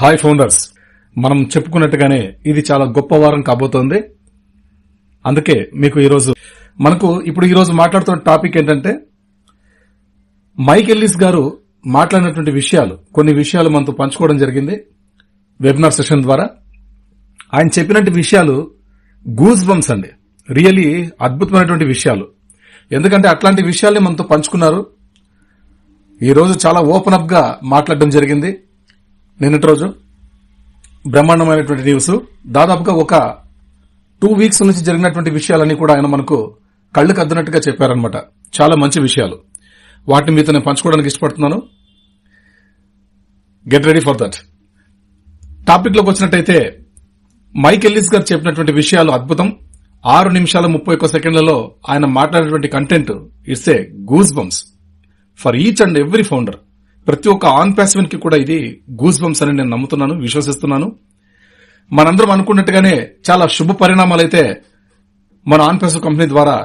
Hi founders మనం చెప్పుకున్నట్టుగానే ఇది చాలా గొప్ప వారం కాబోతోంది. అందుకే మీకు ఈరోజు మనకు ఇప్పుడు ఈరోజు మాట్లాడుతున్న టాపిక్ ఏంటంటే మైక్ ఎల్లిస్ గారు మాట్లాడినటువంటి విషయాలు కొన్ని విషయాలు మనతో పంచుకోవడం జరిగింది వెబినార్ సెషన్ ద్వారా. ఆయన చెప్పినట్టు విషయాలు గూజ్ బంప్స్ అండి. రియలీ అద్భుతమైనటువంటి విషయాలు. ఎందుకంటే అట్లాంటి విషయాల్ని మనతో పంచుకున్నారు. ఈరోజు చాలా ఓపెన్ అప్గా మాట్లాడడం జరిగింది. నిన్నటి రోజు బ్రహ్మాండమైనటువంటి న్యూస్ దాదాపుగా ఒక టూ వీక్స్ నుంచి జరిగినటువంటి విషయాలన్నీ కూడా ఆయన మనకు కళ్ళకు అద్దినట్టుగా చెప్పారనమాట చాలా మంచి విషయాలు. వాటిని మీతో నేను పంచుకోవడానికి ఇష్టపడుతున్నాను. గెట్ రెడీ ఫర్ దట్ టాపిక్లోకి వచ్చినట్టయితే మైక్ ఎల్లిస్ గారు చెప్పినటువంటి విషయాలు అద్భుతం. ఆరు నిమిషాల ముప్పై ఒక్క సెకండ్లలో ఆయన మాట్లాడినటువంటి content it's a goose bumps for each and every founder ప్రతి ఒక్క ఆన్ ప్యాసివన్కి కూడా ఇది గూస్ బంప్స్ అని నేను నమ్ముతున్నాను విశ్వసిస్తున్నాను. మనందరం అనుకున్నట్టుగానే చాలా శుభ పరిణామాలు అయితే మన ఆన్ ప్యాసివ్ కంపెనీ ద్వారా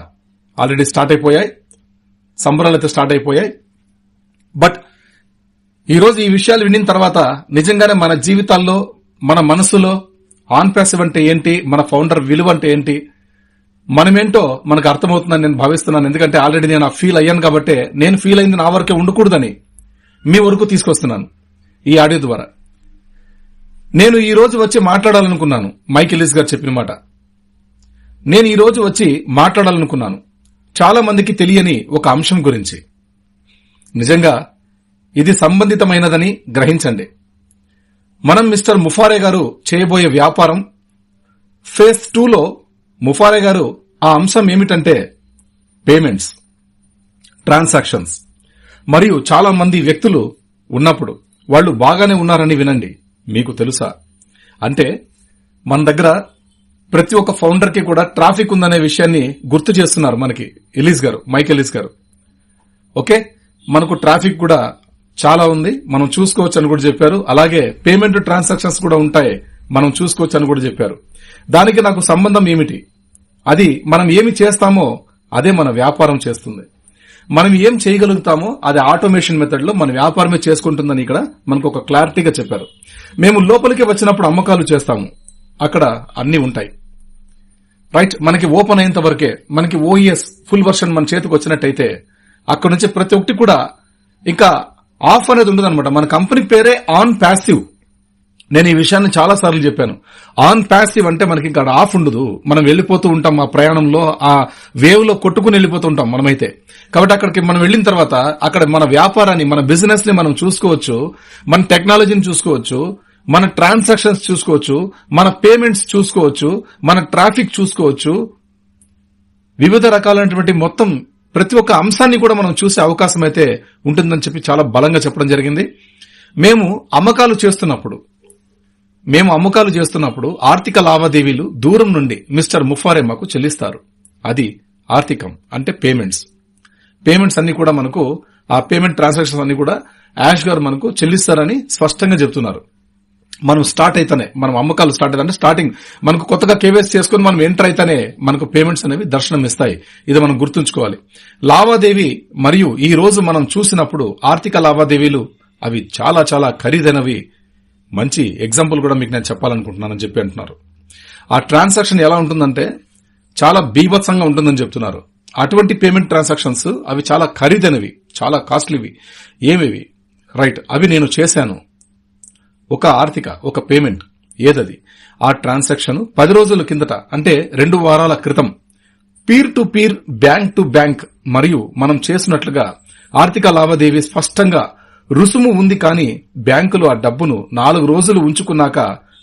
ఆల్రెడీ స్టార్ట్ అయిపోయాయి సంబరాలు అయితే స్టార్ట్ అయిపోయాయి. బట్ ఈరోజు ఈ విషయాలు విన్న తర్వాత నిజంగానే మన జీవితాల్లో మన మనసులో ఆన్ ప్యాసివ్ అంటే ఏంటి మన ఫౌండర్ విలువ అంటే ఏంటి మనమేంటో మనకు అర్థమవుతుందని నేను భావిస్తున్నాను. ఎందుకంటే ఆల్రెడీ నేను ఆ ఫీల్ అయ్యాను కాబట్టి నేను ఫీల్ అయింది నా వరకే ఉండకూడదని. మీ వరకు తీసుకొస్తున్నాను ఈ ఆడియో ద్వారా. నేను ఈ రోజు వచ్చి మాట్లాడాలనుకున్నాను మైకిలిస్ గారు చెప్పిన మాట. నేను ఈ రోజు వచ్చి మాట్లాడాలనుకున్నాను. చాలా మందికి తెలియని ఒక అంశం గురించి. నిజంగా ఇది సంబంధితమైనదని గ్రహించండి. మనం మిస్టర్ ముఫారే గారు చేయబోయే వ్యాపారం ఫేజ్ టూలో ముఫారే గారు ఆ అంశం ఏమిటంటే పేమెంట్స్ ట్రాన్సాక్షన్స్. మరియు చాలా మంది వ్యక్తులు ఉన్నప్పుడు వాళ్ళు బాగానే ఉన్నారని వినండి. మీకు తెలుసా? అంటే మన దగ్గర ప్రతి ఒక్క ఫౌండర్కి కూడా ట్రాఫిక్ ఉందనే విషయాన్ని గుర్తు చేస్తున్నారు మనకి Ellis garu mike Ellis garu. Okay? మనకు ట్రాఫిక్ కూడా చాలా ఉంది. మనం చూసుకోవచ్చు అని కూడా చెప్పారు. అలాగే పేమెంట్ ట్రాన్సాక్షన్స్ కూడా ఉంటాయి. మనం చూసుకోవచ్చు అని కూడా చెప్పారు. దానికి నాకు సంబంధం ఏమిటి? అది మనం ఏమి చేస్తామో అదే మన వ్యాపారం చేస్తుంది. మనం ఏం చేయగలుగుతామో అది ఆటోమేషన్ మెథడ్లో మన వ్యాపారమే చేసుకుంటుందని ఇక్కడ మనకు ఒక క్లారిటీగా చెప్పారు. మేము లోపలికి వచ్చినప్పుడు అమ్మకాలు చేస్తాము. అక్కడ అన్ని ఉంటాయి. రైట్ మనకి ఓపెన్ అయ్యేంత వరకే మనకి ఓఈఎస్ ఫుల్ వర్షన్ మన చేతికి వచ్చినట్టయితే అక్కడ నుంచి ప్రతి ఒక్కటి కూడా ఇంకా ఆఫ్ అనేది ఉండదు అనమాట మన కంపెనీ పేరే ఆన్ ప్యాసివ్ నేను ఈ విషయాన్ని చాలా సార్లు చెప్పాను. ఆన్ ప్యాసివ్ అంటే మనకి ఇక్కడ ఆఫ్ ఉండదు. మనం వెళ్ళిపోతూ ఉంటాం ఆ ప్రయాణంలో ఆ వేవ్లో కొట్టుకుని వెళ్ళిపోతూ ఉంటాం మనమైతే. కాబట్టి అక్కడికి మనం వెళ్ళిన తర్వాత అక్కడ మన వ్యాపారాన్ని మన బిజినెస్ని మనం చూసుకోవచ్చు మన టెక్నాలజీని చూసుకోవచ్చు మన ట్రాన్సాక్షన్స్ చూసుకోవచ్చు మన పేమెంట్స్ చూసుకోవచ్చు మన ట్రాఫిక్ చూసుకోవచ్చు. వివిధ రకాలైనటువంటి మొత్తం ప్రతి ఒక్క అంశాన్ని కూడా మనం చూసే అవకాశం అయితే ఉంటుందని చెప్పి చాలా బలంగా చెప్పడం జరిగింది. మేము అమ్మకాలు చేస్తున్నప్పుడు మేము అమ్మకాలు చేస్తున్నప్పుడు ఆర్థిక లావాదేవీలు దూరం నుండి మిస్టర్ ముఫారెమ్మకు చెల్లిస్తారు. అది ఆర్థికం అంటే పేమెంట్స్. పేమెంట్స్ అన్ని కూడా మనకు ఆ పేమెంట్ ట్రాన్సాక్షన్స్ అన్ని కూడా యాష్ గారు మనకు చెల్లిస్తారని స్పష్టంగా చెప్తున్నారు మనం స్టార్ట్ అయితేనే మనం అమ్మకాలు స్టార్ట్ అయితే స్టార్టింగ్ మనకు కొత్తగా కేవైసీ చేసుకుని మనం ఎంటర్ అయితేనే మనకు పేమెంట్స్ అనేవి దర్శనం ఇస్తాయి. ఇది మనం గుర్తుంచుకోవాలి. లావాదేవీ మరియు ఈ రోజు మనం చూసినప్పుడు ఆర్థిక లావాదేవీలు అవి చాలా చాలా ఖరీదైనవి మంచి ఎగ్జాంపుల్ కూడా మీకు నేను చెప్పాలనుకుంటున్నానని చెప్పి అంటున్నారు. ఆ ట్రాన్సాక్షన్ ఎలా ఉంటుందంటే చాలా బీభత్సంగా ఉంటుందని చెప్తున్నారు. అటువంటి పేమెంట్ ట్రాన్సాక్షన్స్ అవి చాలా ఖరీదైనవి చాలా కాస్ట్లీవి. ఏమివి? రైట్ అవి నేను చేశాను. ఒక ఆర్థిక ఒక పేమెంట్. ఏదది? ఆ ట్రాన్సాక్షన్ పది రోజుల కిందట అంటే రెండు వారాల క్రితం peer to peer bank to bank మరియు మనం చేసినట్లుగా ఆర్థిక లావాదేవీ స్పష్టంగా రుసుము ఉంది కానీ బ్యాంకులు ఆ డబ్బును నాలుగు రోజులు ఉంచుకున్నాక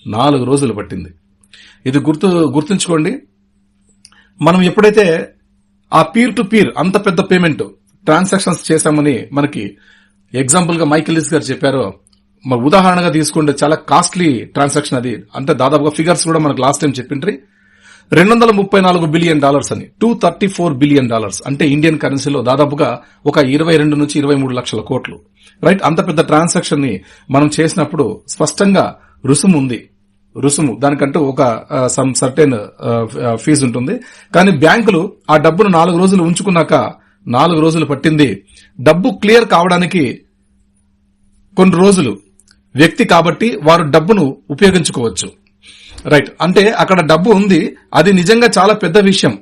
నాలుగు రోజులు పట్టింది. ఇది గుర్తు గుర్తుంచుకోండి. మనం ఎప్పుడైతే ఆ పీర్ టు పీర్ అంత పెద్ద పేమెంట్ ట్రాన్సాక్షన్స్ చేశామని మనకి ఎగ్జాంపుల్గా మైకిలిస్ గారు చెప్పారో మరి ఉదాహరణగా తీసుకుంటే చాలా కాస్ట్లీ ట్రాన్సాక్షన్ అది. అంటే దాదాపుగా ఫిగర్స్ కూడా మనకు లాస్ట్ టైం చెప్పిండ్రి. రెండు వందల ముప్పై నాలుగు బిలియన్ డాలర్స్ అని. Two thirty four billion dollars అంటే ఇండియన్ కరెన్సీలో దాదాపుగా ఒక ఇరవై రెండు నుంచి ఇరవై మూడు లక్షల కోట్లు. రైట్ అంత పెద్ద ట్రాన్సాక్షన్ని మనం చేసినప్పుడు స్పష్టంగా రుసుము ఉంది. రుసుము. దానికంటూ ఒక సమ్ సర్టెన్ ఫీజు ఉంటుంది. కానీ బ్యాంకులు ఆ డబ్బును నాలుగు రోజులు ఉంచుకున్నాక నాలుగు రోజులు పట్టింది. డబ్బు క్లియర్ కావడానికి కొన్ని రోజులు. వ్యక్తి కాబట్టి వారు డబ్బును ఉపయోగించుకోవచ్చు. రైట్ అంటే అక్కడ డబ్బు ఉంది. అది నిజంగా చాలా పెద్ద విషయం.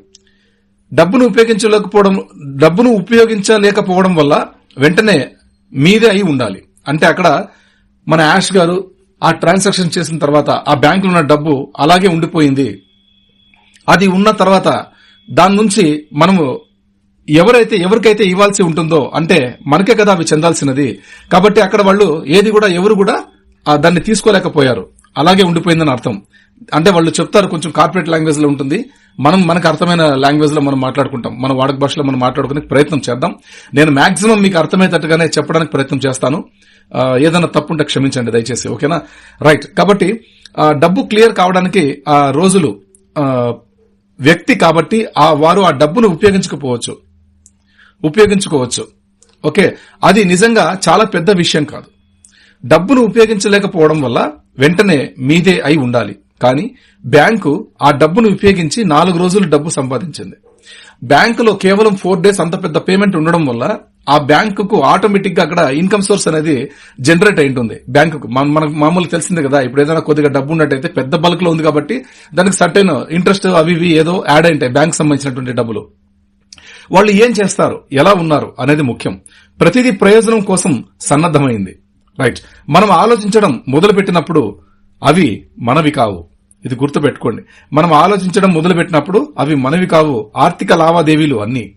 డబ్బును ఉపయోగించలేకపోవడం డబ్బును ఉపయోగించలేకపోవడం వల్ల వెంటనే మీదే అయి ఉండాలి. అంటే అక్కడ మన యాష్ గారు ఆ ట్రాన్సాక్షన్ చేసిన తర్వాత ఆ బ్యాంకులో ఉన్న డబ్బు అలాగే ఉండిపోయింది. అది ఉన్న తర్వాత దాని నుంచి మనము ఎవరైతే ఎవరికైతే ఇవ్వాల్సి ఉంటుందో అంటే మనకే కదా అవి చెందాల్సినది. కాబట్టి అక్కడ వాళ్ళు ఏది కూడా ఎవరు కూడా దాన్ని తీసుకోలేకపోయారు. అలాగే ఉండిపోయిందని అర్థం. అంటే వాళ్ళు చెప్తారు కొంచెం కార్పొరేట్ లాంగ్వేజ్లో ఉంటుంది. మనం మనకు అర్థమైన లాంగ్వేజ్లో మనం మాట్లాడుకుంటాం. మన వాడక భాషలో మనం మాట్లాడుకునే ప్రయత్నం చేద్దాం. నేను మాక్సిమం మీకు అర్థమయ్యేటట్టుగానే చెప్పడానికి ప్రయత్నం చేస్తాను. ఏదైనా తప్పుంటే క్షమించండి దయచేసి ఓకేనా? రైట్ కాబట్టి ఆ, డబ్బు క్లియర్ కావడానికి ఆ రోజులు వ్యక్తి కాబట్టి ఆ వారు ఆ డబ్బును ఉపయోగించకపోవచ్చు. ఉపయోగించుకోవచ్చు. ఓకే? అది నిజంగా చాలా పెద్ద విషయం కాదు. డబ్బును ఉపయోగించలేకపోవడం వల్ల వెంటనే మీదే అయి ఉండాలి. కానీ బ్యాంకు ఆ డబ్బును ఉపయోగించి నాలుగు రోజులు డబ్బు సంపాదించింది. బ్యాంకులో కేవలం ఫోర్ డేస్ అంత పెద్ద పేమెంట్ ఉండడం వల్ల ఆ బ్యాంకుకు ఆటోమేటిక్గా అక్కడ ఇన్కమ్ సోర్స్ అనేది జనరేట్ అయి ఉంటుంది బ్యాంకుకు మన- మనకు మామూలు తెలిసిందే కదా ఇప్పుడు ఏదైనా కొద్దిగా డబ్బు ఉన్నట్టయితే పెద్ద బల్క్లో ఉంది కాబట్టి దానికి సర్టైన్ ఇంట్రెస్ట్ అవి ఇవి ఏదో యాడ్ అయింటాయి బ్యాంక్ సంబంధించినటువంటి డబ్బులు. వాళ్ళు ఏం చేస్తారు? ఎలా ఉన్నారు? అనేది ముఖ్యం. ప్రతిదీ ప్రయోజనం కోసం సన్నద్దమైంది రైట్. మనం ఆలోచించడం మొదలుపెట్టినప్పుడు అవి మనవి కావు. ఇది గుర్తుపెట్టుకోండి. మనం ఆలోచించడం మొదలుపెట్టినప్పుడు అవి మనవి కావు ఆర్థిక లావాదేవీలు అన్ని.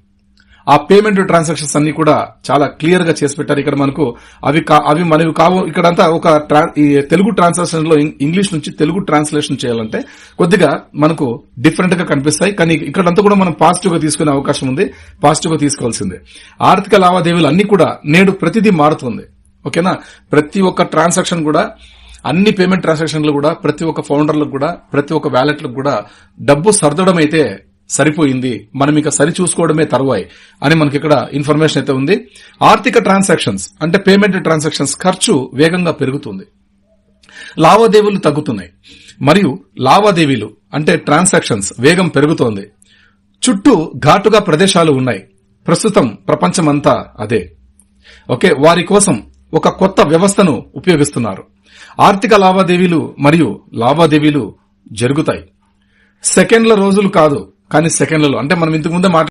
ఆ పేమెంట్ ట్రాన్సాక్షన్స్ అన్ని కూడా చాలా క్లియర్గా చేసి పెట్టారు. ఇక్కడ మనకు అవి కా- అవి మనవి కావు. ఇక్కడంతా ఒక ట్రా- ఈ తెలుగు ట్రాన్సాక్షన్లో ఇంగ్లీష్ నుంచి తెలుగు ట్రాన్స్లేషన్ చేయాలంటే కొద్దిగా మనకు డిఫరెంట్గా కనిపిస్తాయి. కానీ ఇక్కడంతా కూడా మనం పాజిటివ్గా తీసుకునే అవకాశం ఉంది. పాజిటివ్గా తీసుకోవాల్సిందే. ఆర్థిక లావాదేవీలు అన్ని కూడా నేడు ప్రతిదీ మారుతుంది. ఓకేనా? ప్రతి ఒక్క ట్రాన్సాక్షన్ కూడా అన్ని పేమెంట్ ట్రాన్సాక్షన్లు కూడా ప్రతి ఒక్క ఫౌండర్లకు కూడా ప్రతి ఒక్క వ్యాలెట్లకు కూడా డబ్బు సర్దడం అయితే సరిపోయింది. మనం ఇక సరి చూసుకోవడమే తరువాయి అని మనకి ఇక్కడ ఇన్ఫర్మేషన్ అయితే ఉంది. ఆర్థిక ట్రాన్సాక్షన్స్ అంటే పేమెంట్ ట్రాన్సాక్షన్స్ ఖర్చు వేగంగా పెరుగుతుంది. లావాదేవీలు తగ్గుతున్నాయి. మరియు లావాదేవీలు అంటే ట్రాన్సాక్షన్స్ వేగం పెరుగుతోంది. చుట్టూ ఘాటుగా ప్రదేశాలు ఉన్నాయి. ప్రస్తుతం ప్రపంచమంతా అదే. ఓకే వారి కోసం ఒక కొత్త వ్యవస్థను ఉపయోగిస్తున్నారు. ఆర్థిక లావాదేవీలు మరియు లావాదేవీలు జరుగుతాయి. సెకండ్ల రోజులు కాదు కానీ సెకండ్లలో. అంటే మనం ఇంతకు ముందే మాట్లా